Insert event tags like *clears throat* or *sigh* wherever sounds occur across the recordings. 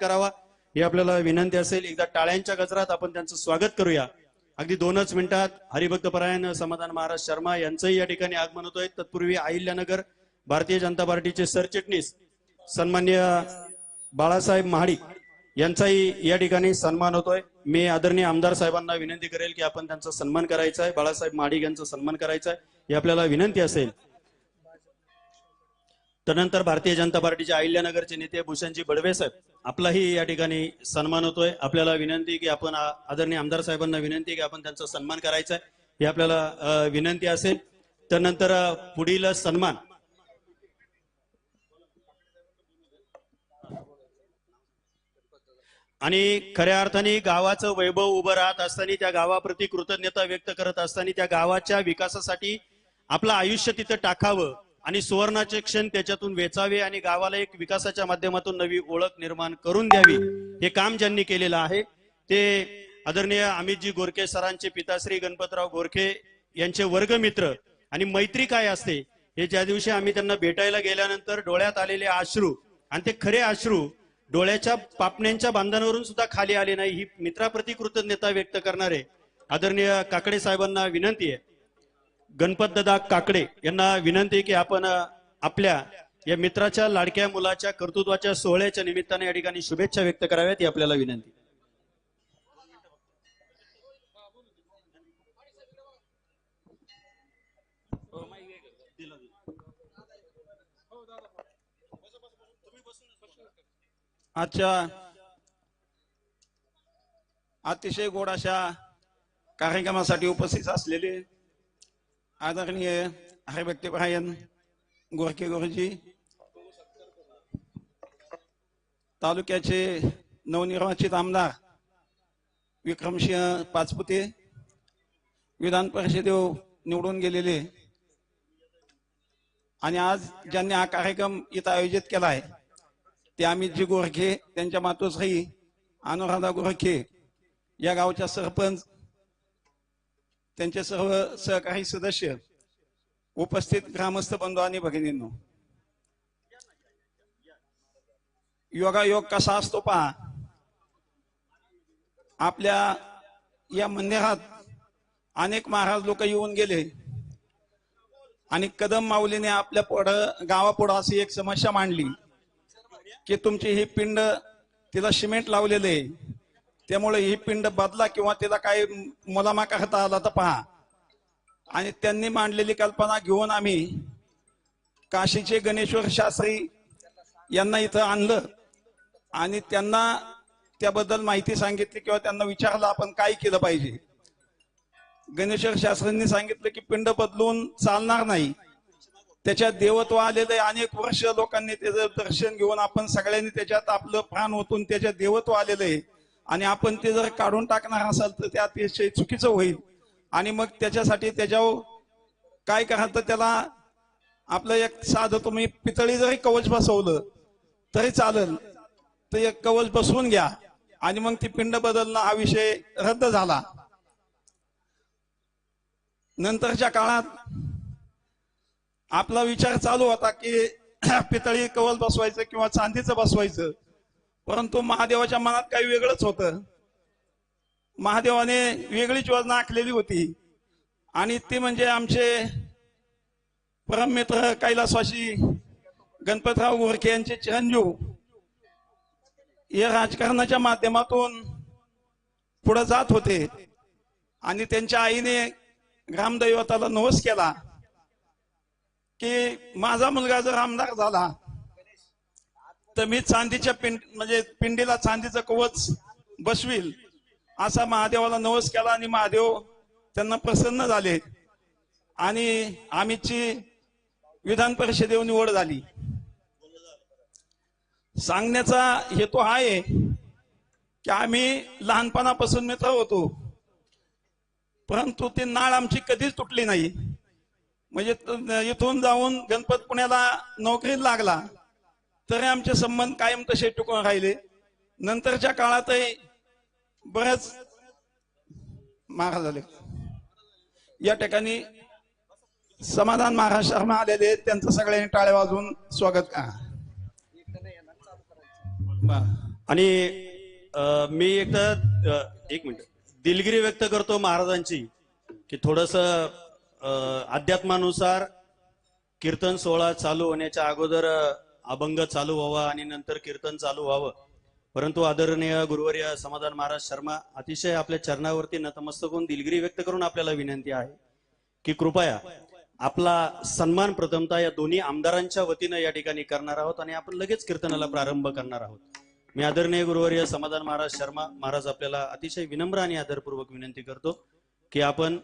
करावा ही आपल्याला विनंती असेल. एकदा टाळ्यांच्या गजरात आपण त्यांचं स्वागत करूया. अगदी दोनच मिनिटात हरिभक्त परायण समाधान महाराज शर्मा यांचंही या ठिकाणी आगमन होतोय. तत्पूर्वी अहिल्यानगर भारतीय जनता पार्टीचे सरचिटणीस सन्मान्य बाळासाहेब महाडिक यांचाही या ठिकाणी सन्मान होतोय. मी आदरणीय आमदार साहेबांना विनंती करेल की आपण त्यांचा सन्मान करायचा आहे. बाळासाहेब महाडिक यांचा सन्मान करायचा आहे. ही आपल्याला विनंती असेल. त्यानंतर भारतीय जनता पार्टीचे अहिल्यानगरचे नेते भूषणजी बडवे साहेब आपलाही या ठिकाणी सन्मान होतोय. आपल्याला विनंती की आपण आदरणीय आमदार साहेबांना विनंती की आपण त्यांचा सन्मान करायचा आहे ही आपल्याला विनंती असेल. त्यानंतर पुढील सन्मान. आणि खऱ्या अर्थाने गावाचं वैभव उभं राहत असताना त्या गावाप्रती कृतज्ञता व्यक्त करत असताना त्या गावाच्या विकासासाठी आपलं आयुष्य तिथं टाकावं. आणि सुवर्णाचे क्षण त्याच्यातून वेचावे आणि गावाला एक विकासाच्या माध्यमातून नवी ओळख निर्माण करून द्यावी हे काम ज्यांनी केलेलं आहे ते आदरणीय अमितजी गोरखे सरांचे पिताश्री गणपतराव गोरखे यांचे वर्गमित्र आणि मैत्री काय असते हे ज्या दिवशी आम्ही त्यांना भेटायला गेल्यानंतर डोळ्यात आलेले अश्रू आणि ते खरे अश्रू डोळ्याच्या पापण्यांच्या बांधांवरून सुद्धा खाली आले नाही ही मित्राप्रती कृतज्ञता व्यक्त करणारे आदरणीय काकडे साहेबांना विनंती आहे. गणपत काकडे यांना विनंती की आपण आपल्या या मित्राच्या लाडक्या मुलाच्या कर्तृत्वाच्या सोहळ्याच्या निमित्ताने या ठिकाणी शुभेच्छा व्यक्त कराव्यात ही आपल्याला विनंती. आजच्या अतिशय गोड अशा कार्यक्रमासाठी उपस्थित असलेले आदरणीय हरिभक्तीपरायण गोरखे गुरुजी तालुक्याचे नवनिर्वाचित आमदार विक्रमसिंह पाचपुते विधान परिषदेव निवडून गेलेले आणि आज ज्यांनी हा कार्यक्रम इथं आयोजित केला आहे ते अमितजी गोरखे त्यांच्या मातोश्री अनुराधा गोरखे या गावच्या सरपंच त्यांचे सर्व सहकारी सदस्य उपस्थित ग्रामस्थ बंधू आणि भगिनींनो. योगायोग कसा असतो पहा. आपल्या या मंदिरात अनेक महाराज लोक येऊन गेले. आणि कदम माऊलीने आपल्या पुढं गावापुढं अशी एक समस्या मांडली की तुमची ही पिंड तिला सिमेंट लावलेले आहे. त्यामुळे ही पिंड बदला किंवा तिला काही मुलामा करता आला तर पहा. आणि त्यांनी मांडलेली कल्पना घेऊन आम्ही काशीचे गणेश्वर शास्त्री यांना इथं आणलं. आणि त्यांना त्याबद्दल माहिती सांगितली किंवा त्यांना विचारलं आपण काय केलं पाहिजे? गणेश्वर शास्त्रींनी सांगितलं की पिंड बदलून चालणार नाही. त्याच्यात देवत्व आलेलं आहे. अनेक वर्ष लोकांनी त्याचं दर्शन घेऊन आपण सगळ्यांनी त्याच्यात आपलं प्राण ओतून त्याच्यात देवत्व आलेलं आहे. आणि आपण ते जर काढून टाकणार असाल तर ते अतिशय चुकीचं होईल. आणि मग त्याच्यासाठी त्याच्यावर काय करा तर त्याला आपलं एक साधं तुम्ही पितळी जरी कवच बसवलं तरी चालेल. तर एक कवच बसवून घ्या. आणि मग ती पिंड बदलणं हा विषय रद्द झाला. नंतरच्या काळात आपला विचार चालू होता की *clears throat* पितळी कवच बसवायचं किंवा चांदीचं बसवायचं. परंतु महादेवाच्या मनात काही वेगळंच होतं. महादेवाने वेगळीच योजना आखलेली होती. आणि ती म्हणजे आमचे परममित्र कैलासवाशी गणपतराव गोरखे यांचे चिरंजीव. हे राजकारणाच्या माध्यमातून पुढे जात होते. आणि त्यांच्या आईने ग्रामदैवताला नवस केला. की माझा मुलगा जर आमदार झाला तर मी चांदीच्या पिंड म्हणजे पिंडीला चांदीचं कवच बसवील असा महादेवाला नवस केला आणि महादेव त्यांना प्रसन्न झाले. आणि आम्हीची विधान परिषदेवर निवड झाली. सांगण्याचा हेतू हा आहे की आम्ही लहानपणापासून मित्र होतो. परंतु ती नाळ आमची कधीच तुटली नाही. म्हणजे इथून जाऊन गणपत पुण्याला नोकरीत लागला. तरी आमचे संबंध कायम तसे टिकून राहिले. नंतरच्या काळातही बरेच महाराज झाले. या ठिकाणी समाधान महाराज शर्मा आलेले आहेत. त्यांचं सगळ्यांनी टाळे वाजवून स्वागत करा. आणि मी एकदा एक मिनिट. दिलगिरी व्यक्त करतो महाराजांची की थोडस अध्यात्मानुसार कीर्तन सोहळा चालू होण्याच्या अगोदर अभंग चालू व्हावा आणि नंतर कीर्तन चालू व्हावं. परंतु आदरणीय गुरुवर्य समाधान महाराज शर्मा अतिशय आपल्या चरणावरती नतमस्तक होऊन दिलगिरी व्यक्त करून आपल्याला विनंती आहे की कृपया आपला सन्मान प्रथमता या दोन्ही आमदारांच्या वतीनं या ठिकाणी करणार आहोत आणि आपण लगेच कीर्तनाला प्रारंभ करणार आहोत. मी आदरणीय गुरुवर्य समाधान महाराज शर्मा महाराज आपल्याला अतिशय विनम्र आणि आदरपूर्वक विनंती करतो की आपण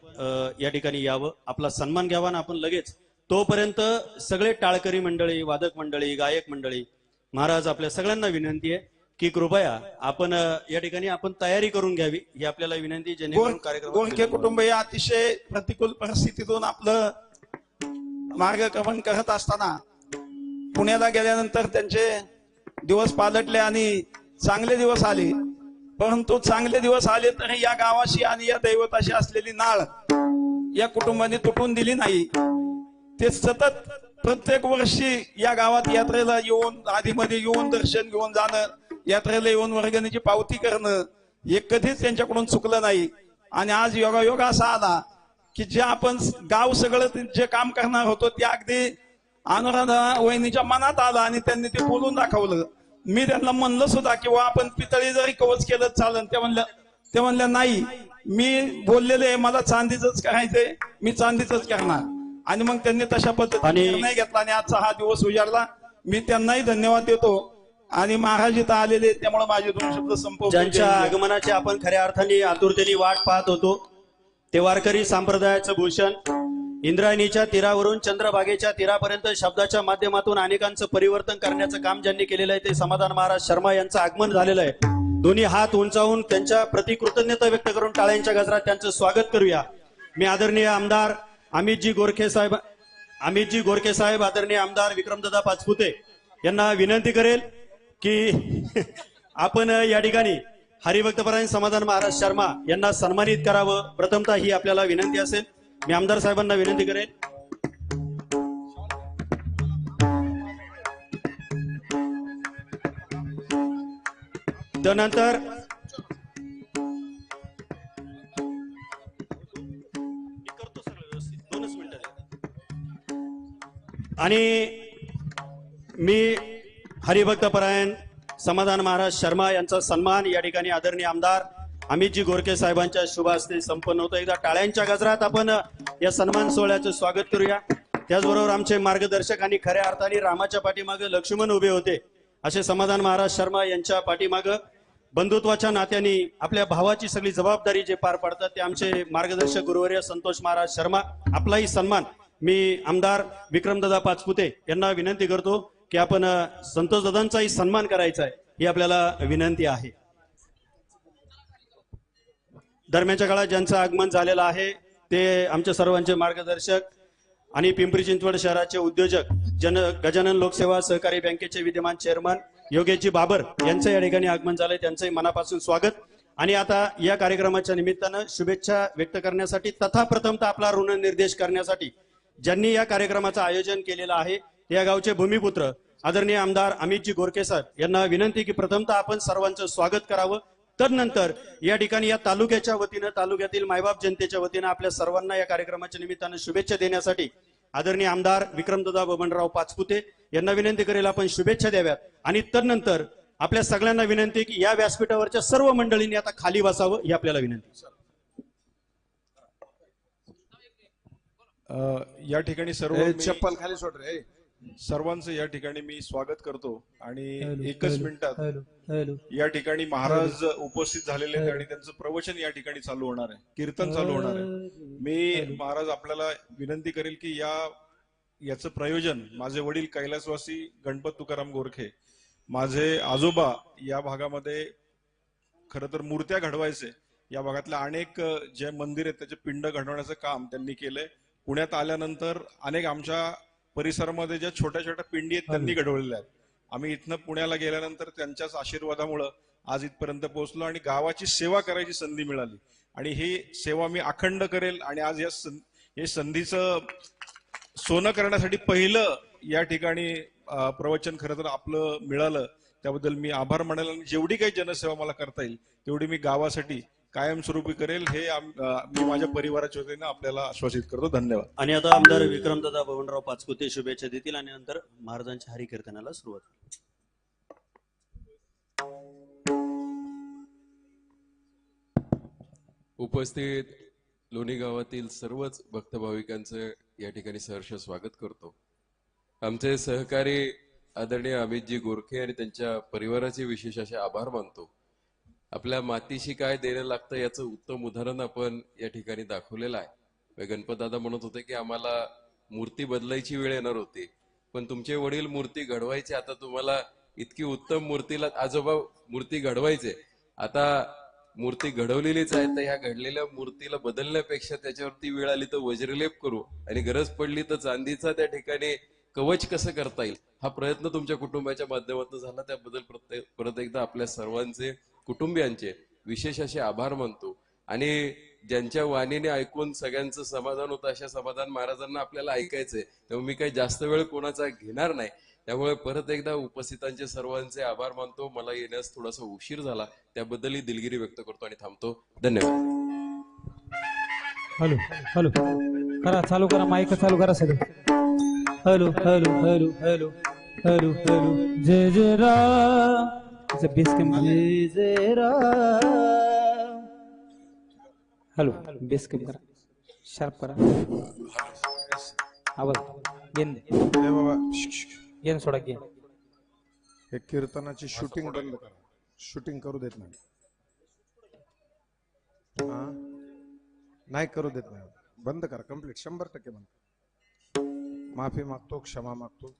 या ठिकाणी यावं आपला सन्मान घ्यावा आणि आपण लगेच तोपर्यंत सगळे टाळकरी मंडळी वादक मंडळी गायक मंडळी महाराज आपल्या सगळ्यांना विनंती आहे की कृपया आपण या ठिकाणी आपण तयारी करून घ्यावी ही आपल्याला विनंती जेणेकरून कार्यक्रम गोरखे कुटुंब हे अतिशय प्रतिकूल परिस्थितीतून आपलं मार्गक्रमण करत असताना पुण्याला गेल्यानंतर त्यांचे दिवस पालटले आणि चांगले दिवस आले. परंतु चांगले दिवस आले तरी या गावाशी आणि या दैवताशी असलेली नाळ या कुटुंबाने तुटून दिली नाही. ते सतत प्रत्येक वर्षी या गावात यात्रेला येऊन आधीमध्ये येऊन दर्शन घेऊन जाणं यात्रेला येऊन वर्गणीची पावती करणं हे कधीच त्यांच्याकडून चुकलं नाही. आणि आज योगायोग असा आला की जे आपण गाव सगळं जे काम करणार होतो ते अगदी अनुराधा वहिनीच्या मनात आलं आणि त्यांनी ते बोलून दाखवलं. मी त्यांना म्हणलं सुद्धा किंवा आपण पितळी जरी कवच केलं चालन. ते म्हणलं ते म्हणलं नाही मी बोललेले आहे, मला चांदीच करायचंय मी चांदीच करणार. आणि मग त्यांनी तशा पद्धतीने निर्णय घेतला आणि आजचा हा दिवस उजाडला. मी त्यांनाही धन्यवाद देतो. आणि महाराज इथं आलेले त्यामुळे माझे दोन शब्द संपवतो. ज्यांच्या. आगमनाची आपण खऱ्या अर्थाने आतुरतेने वाट पाहत होतो ते वारकरी संप्रदायाचं भूषण इंद्रायणीच्या तीरावरून चंद्रभागेच्या तीरापर्यंत शब्दाच्या माध्यमातून अनेकांचं परिवर्तन करण्याचं काम ज्यांनी केलेलं आहे ते समाधान महाराज शर्मा यांचं आगमन झालेलं आहे. दोन्ही हात उंचावून त्यांच्या प्रति कृतज्ञता व्यक्त करून टाळ्यांच्या गजरात त्यांचं स्वागत करूया. मी आदरणीय आमदार अमितजी गोरखे साहेब अमितजी गोरखे साहेब आदरणीय आमदार विक्रमदादा पाचपुते यांना विनंती करेल की *laughs* आपण या ठिकाणी हरिभक्तपरायण समाधान महाराज शर्मा यांना सन्मानित करावं. प्रथमतः ही आपल्याला विनंती असेल. मी आमदार साहेबांना विनंती करेन त्यानंतर आणि मी हरिभक्तपरायण समाधान महाराज शर्मा यांचा सन्मान या ठिकाणी आदरणीय आमदार अमितजी गोरखे साहेबांच्या शुभ हस्ते संपन्न होतो. एकदा टाळ्यांच्या गजरात आपण या सन्मान सोहळ्याचं स्वागत करूया. त्याचबरोबर आमचे मार्गदर्शक आणि खऱ्या अर्थाने रामाच्या पाठीमागे लक्ष्मण उभे होते. असे समाधान महाराज शर्मा यांच्या पाठीमागं बंधुत्वाच्या नात्याने आपल्या भावाची सगळी जबाबदारी जे पार पाडतात ते आमचे मार्गदर्शक गुरुवर्य संतोष महाराज शर्मा आपलाही सन्मान. मी आमदार विक्रमदादा पाचपुते यांना विनंती करतो की आपण संतोष दादांचाही सन्मान करायचा आहे ही आपल्याला विनंती आहे. दरम्यानच्या काळात ज्यांचं आगमन झालेलं आहे ते आमच्या सर्वांचे मार्गदर्शक आणि पिंपरी चिंचवड शहराचे उद्योजक जन गजानन लोकसेवा सहकारी बँकेचे विद्यमान चेअरमन योगेशजी बाबर यांचं या ठिकाणी आगमन झालंय त्यांचंही मनापासून स्वागत. आणि आता या कार्यक्रमाच्या निमित्तानं शुभेच्छा व्यक्त करण्यासाठी तथा प्रथमतः आपला ऋण निर्देश करण्यासाठी ज्यांनी या कार्यक्रमाचं आयोजन केलेलं आहे ते या गावचे भूमिपुत्र आदरणीय आमदार अमितजी गोरके साहेब यांना विनंती की प्रथमतः आपण सर्वांचं स्वागत करावं. तदनंतर या ठिकाणी या तालुक्याच्या वतीनं तालुक्यातील मायबाप जनतेच्या वतीनं आपल्या सर्वांना या कार्यक्रमाच्या निमित्तानं शुभेच्छा देण्यासाठी आदरणीय आमदार विक्रमदादा बबनराव पाचपुते यांना विनंती करेल आपण शुभेच्छा द्याव्यात. आणि तदनंतर आपल्या सगळ्यांना विनंती की या व्यासपीठावरच्या सर्व मंडळींनी आता खाली बसावं ही आपल्याला विनंती. या ठिकाणी सर्व चप्पल खाली सोड रे. सर्वांचं या ठिकाणी मी स्वागत करतो आणि एकच मिनिटात हॅलो, हॅलो. या ठिकाणी महाराज उपस्थित झालेले आहेत आणि त्यांचं प्रवचन या ठिकाणी चालू होणार आहे. कीर्तन चालू होणार आहे. मी महाराज आपल्याला विनंती करेल की या याचं प्रयोजन माझे वडील कैलासवासी गणपत तुकाराम गोरखे माझे आजोबा या भागामध्ये खर तर मूर्त्या घडवायचे. या भागातल्या अनेक जे मंदिर आहेत त्याचे पिंड घडवण्याचं काम त्यांनी केलंय. पुण्यात आल्यानंतर अनेक आमच्या परिसरामध्ये ज्या छोट्या छोट्या पिंडी आहेत त्यांनी घडवलेल्या आहेत. आम्ही इथनं पुण्याला गेल्यानंतर त्यांच्याच आशीर्वादामुळं आज इथपर्यंत पोहोचलो आणि गावाची सेवा करायची संधी मिळाली. आणि ही सेवा मी अखंड करेल आणि आज या सं- हे संधीचं सोनं करण्यासाठी पहिलं या ठिकाणी प्रवचन खरं तर आपलं मिळालं. त्याबद्दल मी आभार मानेल आणि जेवढी काही जनसेवा मला करता येईल तेवढी मी गावासाठी कायमस्वरूपी करेल हे आम- अं, मी माझ्या परिवाराच्या वतीनं आपल्याला आश्वासित करतो. धन्यवाद. आणि आता आमदार विक्रमदादा बबनराव पाचपुते शुभेच्छा देतील आणि नंतर महाराजांच्या हरिकीर्तनाला सुरुवात. उपस्थित लोणी गावातील सर्वच भक्त भाविकांचं या ठिकाणी सहर्ष स्वागत करतो. आमचे सहकारी आदरणीय अमितजी गोरखे आणि त्यांच्या परिवाराचे विशेष असे आभार मानतो. आपल्या मातीशी काय देणं लागतं याचं उत्तम उदाहरण आपण या ठिकाणी दाखवलेलं आहे. गणपतदादा म्हणत होते की आम्हाला मूर्ती बदलायची वेळ येणार होती. पण तुमचे वडील मूर्ती घडवायचे आता तुम्हाला इतकी उत्तम मूर्तीला आजोबा मूर्ती घडवायचे. आता मूर्ती घडवलेलीच आहे तर ह्या घडलेल्या मूर्तीला बदलण्यापेक्षा त्याच्यावरती वेळ आली तर वज्रलेप करू. आणि गरज पडली तर चांदीचा त्या ठिकाणी कवच कसं करता येईल? हा प्रयत्न तुमच्या कुटुंबाच्या माध्यमातून झाला. त्याबद्दल प्रत्येक परत एकदा आपल्या सर्वांचे कुटुंबियांचे विशेष असे आभार मानतो. आणि ज्यांच्या वाणीने ऐकून सगळ्यांचं समाधान होतं अशा समाधान महाराजांना आपल्याला ऐकायचंय. तेव्हा मी काही जास्त वेळ कोणाचा घेणार नाही. त्यामुळे परत एकदा उपस्थितांचे सर्वांचे आभार मानतो. मला येण्यास थोडासा उशीर झाला. त्याबद्दलही दिलगिरी व्यक्त करतो आणि थांबतो. धन्यवाद. Hello hello. करा चालू करा माईक चालू करा सगळं. Hello hello hello hello hello hello. जय जय राम. बेस कम हॅलो बेस कम करा शार्प करा। आवाज गेन दे। ए बाबा श्श, श्श, श्श. गेन सोडा गेन हे कीर्तनाची शूटिंग बंद करा। शूटिंग करू देत नाही. हा? नाही करू देत नाही. बंद करा कंप्लीट शंभर टक्के बंद माफी मागतो क्षमा मागतो.